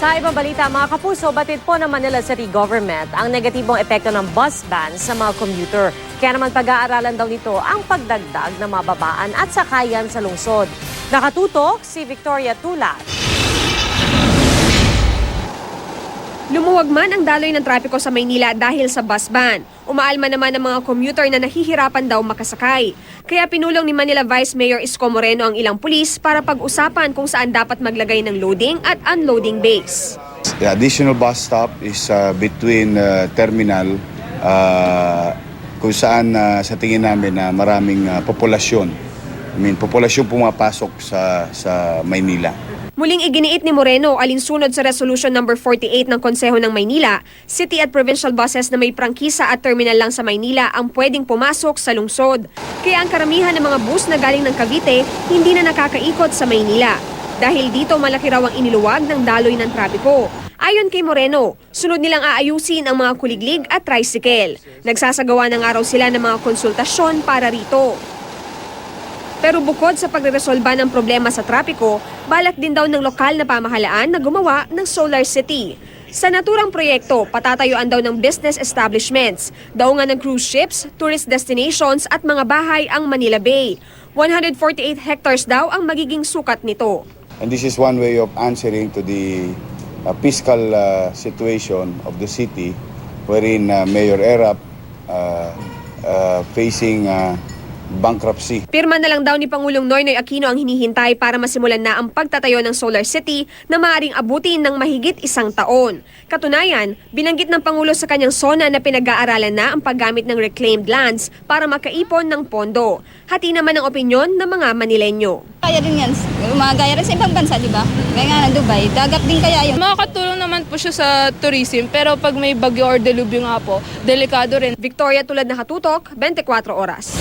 Sa ibang balita, mga kapuso, batid po ng Manila City Government ang negatibong epekto ng bus ban sa mga commuter. Kaya naman pag-aaralan daw nito ang pagdagdag ng mababaan at sakayan sa lungsod. Nakatutok si Victoria Tulat. Lumuwag man ang daloy ng trapiko sa Maynila dahil sa bus ban. Umaalma naman ang mga commuter na nahihirapan daw makasakay. Kaya pinulong ni Manila Vice Mayor Isko Moreno ang ilang pulis para pag-usapan kung saan dapat maglagay ng loading at unloading base. The additional bus stop is uh, between uh, terminal uh, kung saan uh, sa tingin namin na maraming uh, populasyon. I mean, populasyon pumapasok sa sa Maynila. Muling iginiit ni Moreno alinsunod sa Resolution number 48 ng Konseho ng Maynila, city at provincial buses na may prangkisa at terminal lang sa Maynila ang pwedeng pumasok sa lungsod. Kaya ang karamihan ng mga bus na galing ng Cavite hindi na nakakaikot sa Maynila. Dahil dito malaki raw ang iniluwag ng daloy ng trapiko. Ayon kay Moreno, sunod nilang aayusin ang mga kuliglig at tricycle. Nagsasagawa na nga raw sila ng mga konsultasyon para rito. Pero bukod sa pagreresolba ng problema sa trapiko, balak din daw ng lokal na pamahalaan na gumawa ng Solar City. Sa naturang proyekto, patatayuan daw ng business establishments, daungan ng cruise ships, tourist destinations at mga bahay ang Manila Bay. 148 hectares daw ang magiging sukat nito. And this is one way of answering to the uh, fiscal uh, situation of the city wherein uh, Mayor Erap uh, uh, facing uh, bankruptcy. Pirma na lang daw ni Pangulong Noynoy Aquino ang hinihintay para masimulan na ang pagtatayo ng Solar City na maaaring abutin ng mahigit isang taon. Katunayan, binanggit ng Pangulo sa kanyang SONA na pinag-aaralan na ang paggamit ng reclaimed lands para makaipon ng pondo. Hati naman ang opinyon ng mga Manilenyo. Kaya din yan, gaya rin sa ibang bansa, di ba? Gaya nga ng Dubai, dagat din kaya yun. Makakatulong naman po siya sa tourism, pero pag may bagyo or delubyo nga po, delikado rin. Victoria tulad na katutok, 24 oras.